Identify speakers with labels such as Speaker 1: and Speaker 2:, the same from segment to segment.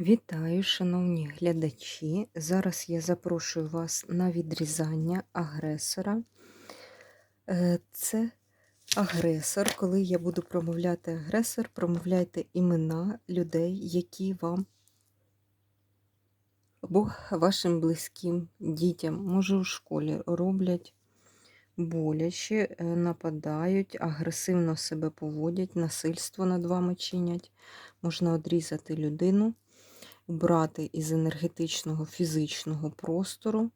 Speaker 1: Вітаю, шановні глядачі. Зараз я запрошую вас на відрізання агресора. Е, Це агресор. Коли я буду промовляти агресор, промовляйте імена людей, які вам або вашим близьким дітям, може, у школі роблять боляче, е, нападають, агресивно себе поводять, насильство над вами чинять. Можна одрізати людину брати із енергетичного фізичного простору,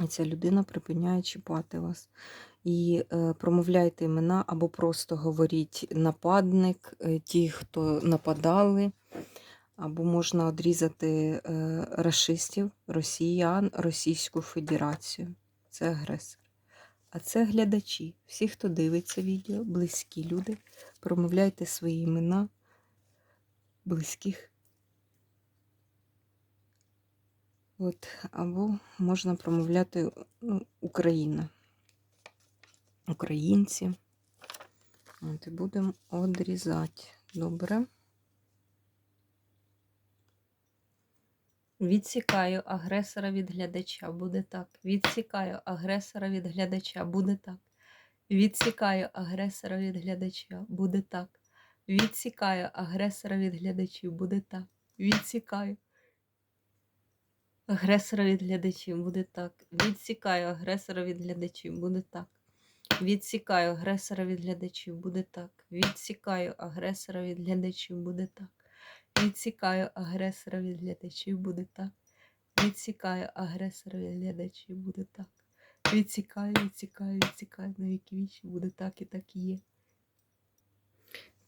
Speaker 1: і ця людина припиняє чіпати вас. І е, промовляйте імена або просто говоріть нападник, е, ті, хто нападали, або можна одрізати е, расистів, росіян, Російську Федерацію. Це агресор. А це глядачі. Всі, хто дивиться відео, близькі люди, промовляйте свої імена близьких От, Або можна промовляти ну, Україна. Українці. От, І будемо одрізати. Добре. Відсікаю агресора від глядача, буде так. Відсікаю агресора від глядача, буде так. Відсікаю агресора від глядача, буде так. Відсікаю агресора від глядачів, буде так. Відсікаю. Агресора від глядачів буде так. Відсікаю агресора від глядачів, буде так. Відсікаю агресора від глядачів, буде так. Відсікаю агресора від глядачів, буде так. Відсікаю агресора від глядачів, буде так. Відсікаю агресора від глядачів, буде так. Відсікаю, відсікаю, відсікаю на віки вічі, буде так і так і є.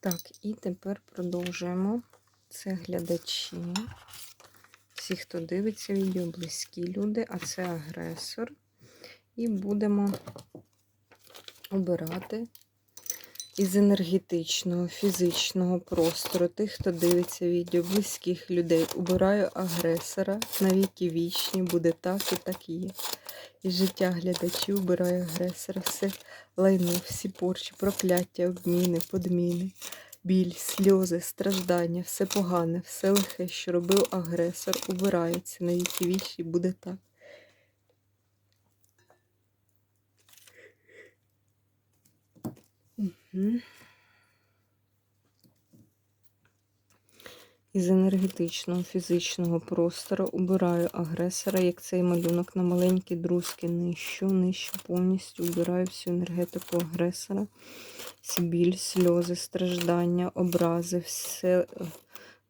Speaker 1: Так, і тепер продовжуємо. Це глядачі всі, хто дивиться відео, близькі люди, а це агресор. І будемо обирати із енергетичного, фізичного простору тих, хто дивиться відео, близьких людей. Убираю агресора, навіки вічні, буде так і так є. І життя глядачів убираю агресора, все лайно, всі порчі, прокляття, обміни, подміни біль, сльози, страждання, все погане, все лихе, що робив агресор, убирається на віки віші, буде так. Угу. Із енергетичного, фізичного простору убираю агресора, як цей малюнок на маленькі друзки нищу, нищу повністю убираю всю енергетику агресора, біль, сльози, страждання, образи, все е,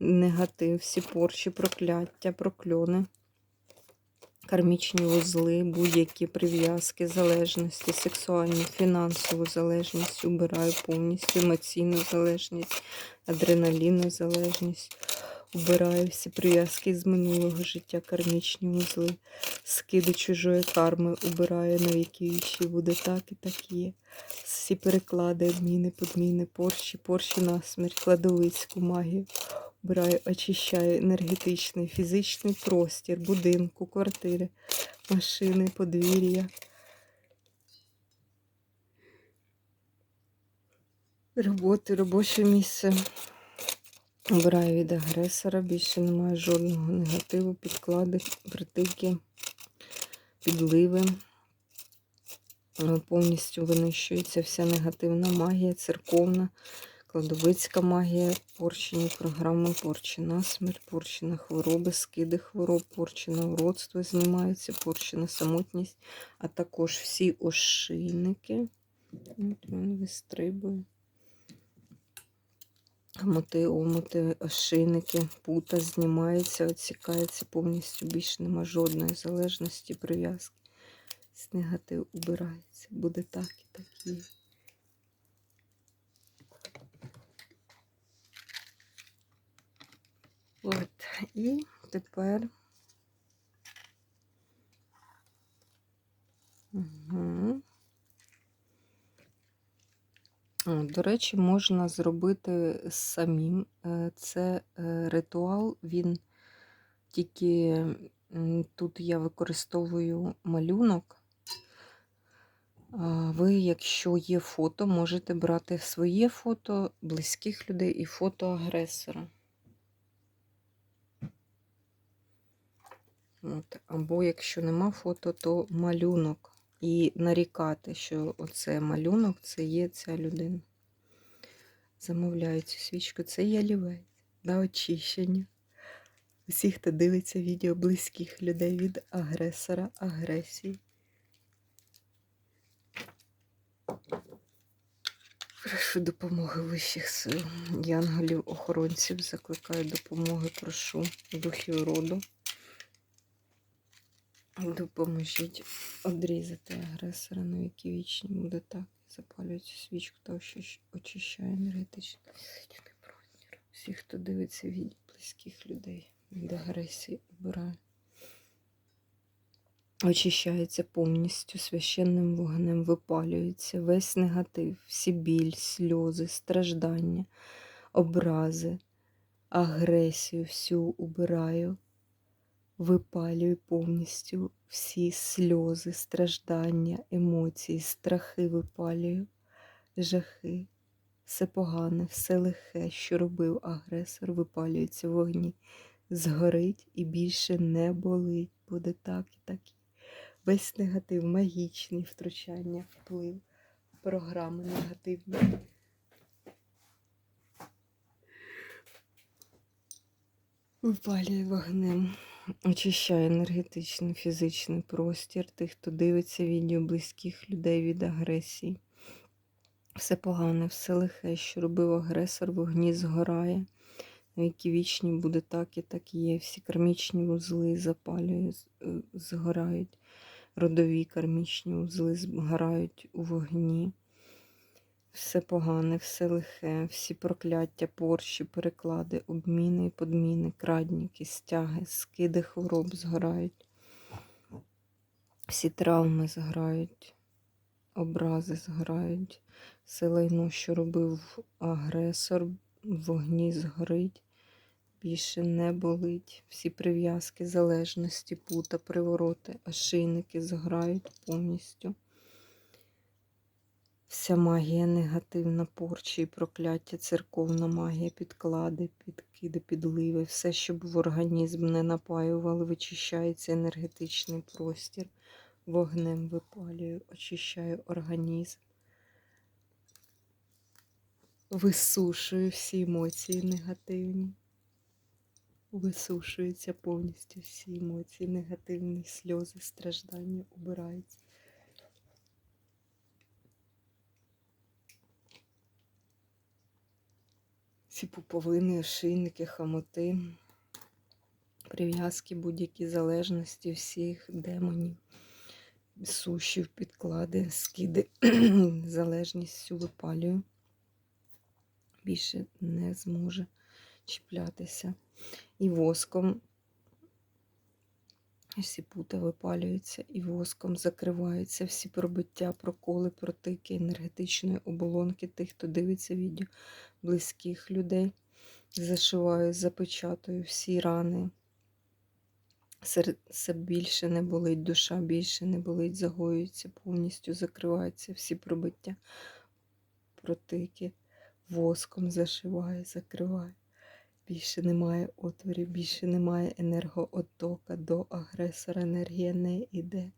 Speaker 1: негатив, всі порчі, прокляття, прокльони, кармічні вузли, будь-які прив'язки, залежності, сексуальну, фінансову залежність, убираю повністю емоційну залежність, адреналінну залежність. Убираю всі прив'язки з минулого життя, кармічні вузли, скиди чужої карми, убираю на віки вічі, буде так і так є. Всі переклади, обміни, подміни, порші, порші на смерть, кладовицьку магію. Убираю, очищаю енергетичний, фізичний простір, будинку, квартири, машини, подвір'я. Роботи, робоче місце. Обираю від агресора, більше немає жодного негативу, підклади, притики, підливи. Повністю винищується вся негативна магія, церковна, кладовицька магія, порчені програми, порчі на смерть, порчі хвороби, скиди хвороб, порчі на уродство знімаються, порчі на самотність, а також всі ошийники. От він вистрибує. Моти, омути, ошийники, пута знімається, оцікається повністю більше нема жодної залежності, прив'язки. З негатив убирається. Буде так і так є. От, і тепер. Угу. До речі, можна зробити самим. Е, це е, ритуал, він тільки тут я використовую малюнок. Ви, якщо є фото, можете брати своє фото близьких людей і фото агресора. От. Або якщо нема фото, то малюнок. І нарікати, що оце малюнок, це є ця людина. Замовляю цю свічку. Це є олівець на очищення. Усіх, хто дивиться відео близьких людей від агресора, агресії. Прошу допомоги вищих сил. Янголів, охоронців, закликаю допомоги, прошу духів роду. Допоможіть одрізати агресора на віки вічні. Буде так. Запалюю цю свічку та очищаю енергетичний простір. Всіх, хто дивиться від близьких людей від агресії, обираю. Очищається повністю священним вогнем, випалюється весь негатив, всі біль, сльози, страждання, образи, агресію всю убираю, випалюю повністю всі сльози, страждання, емоції, страхи випалюю, жахи, все погане, все лихе, що робив агресор, випалюється в вогні, згорить і більше не болить. Буде так і так. Весь негатив, магічний втручання, вплив, програми негативні. Випалює вогнем, очищає енергетичний, фізичний простір тих, хто дивиться відео близьких людей від агресії. Все погане, все лихе, що робив агресор, вогні згорає. На які вічні буде так і так і є. Всі кармічні вузли запалює, е, згорають. Родові кармічні вузли згорають у вогні. Все погане, все лихе, всі прокляття, порші, переклади, обміни і подміни, крадніки, стяги, скиди хвороб згорають. Всі травми згорають, образи згорають, все лайно, що робив агресор, вогні згорить, більше не болить. Всі прив'язки, залежності, пута, привороти, ошейники зграють повністю. Вся магія негативна, порчі і прокляття, церковна магія, підклади, підкиди, підливи, все, щоб в організм не напаювали, вичищається енергетичний простір, вогнем випалюю, очищаю організм, висушую всі емоції негативні. Висушуються повністю всі емоції, негативні сльози, страждання убираються. Всі пуповини, шийники, хамоти, прив'язки, будь-які залежності всіх демонів, сушів, підклади, скиди, залежність всю випалюю. Більше не зможе чіплятися. І воском всі пута випалюються, і воском закриваються всі пробиття, проколи, протики енергетичної оболонки тих, хто дивиться відео близьких людей. Зашиваю, запечатую всі рани. Серце більше не болить, душа більше не болить, загоюється, повністю закриваються всі пробиття, протики, воском зашиваю, закриваю. Більше немає отворів, більше немає енергооттока до агресора. Енергія не йде.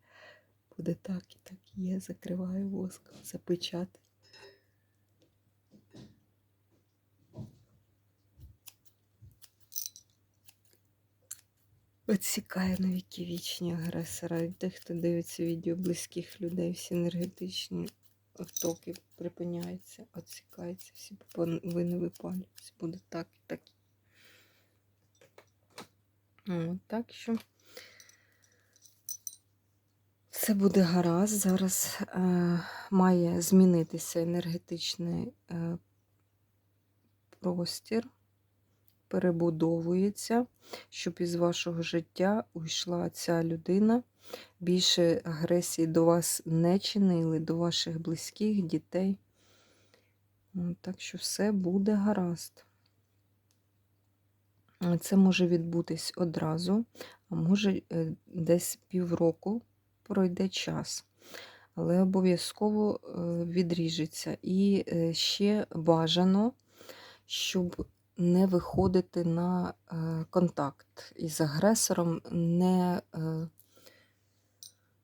Speaker 1: Буде так і так є. Закриваю воском, запечати. Відсікає на віки вічні агресора. І тих, хто дивиться відео близьких людей, всі енергетичні оттоки припиняються, відсікаються, всі повинні випалюються. Буде так і так. От, так що все буде гаразд. Зараз е, має змінитися енергетичний е, простір, перебудовується, щоб із вашого життя уйшла ця людина. Більше агресії до вас не чинили, до ваших близьких, дітей. От, так що все буде гаразд. Це може відбутись одразу, а може е, десь півроку пройде час, але обов'язково е, відріжеться. І е, ще бажано, щоб не виходити на е, контакт із агресором, не, е,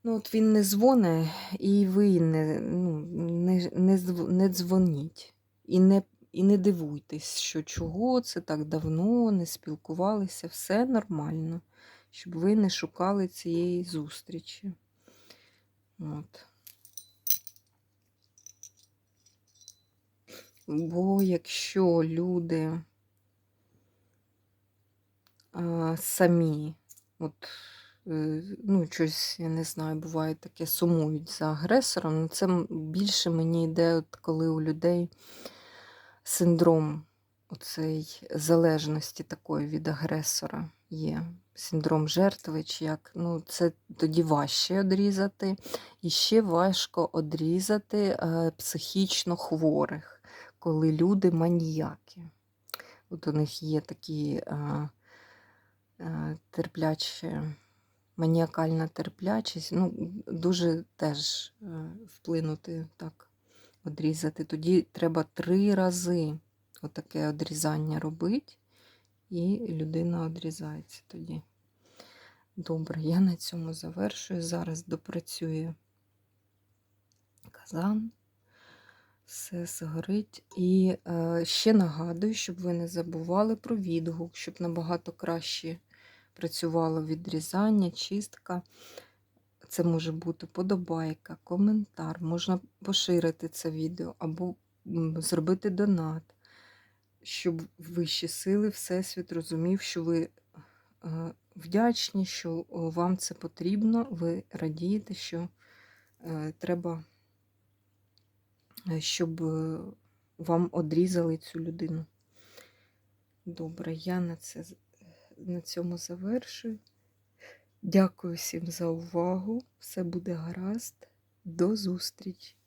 Speaker 1: ну, от він не дзвоне, і ви не, ну, не, не дзвоніть. І не, і не дивуйтесь, що чого це так давно, не спілкувалися, все нормально, щоб ви не шукали цієї зустрічі. От. Бо якщо люди а, самі, от, е, ну, щось, я не знаю, буває таке, сумують за агресором, ну, це більше мені йде, от, коли у людей синдром оцей залежності такої від агресора є. Синдром жертви, чи як, ну, це тоді важче одрізати. І ще важко одрізати е, психічно хворих, коли люди маніяки. От у них є такі е, е, терплячі, маніакальна терплячість, ну, дуже теж е, вплинути так, одрізати. Тоді треба три рази отаке одрізання робити, і людина одрізається тоді. Добре, я на цьому завершую. Зараз допрацює казан. Все згорить. І е, ще нагадую, щоб ви не забували про відгук, щоб набагато краще працювало відрізання, чистка. Це може бути подобайка, коментар, можна поширити це відео або зробити донат, щоб вищі сили, Всесвіт розумів, що ви е, вдячні, що вам це потрібно, ви радієте, що е, треба, е, щоб вам одрізали цю людину. Добре, я на, це, на цьому завершую. Дякую всім за увагу. Все буде гаразд. До зустрічі!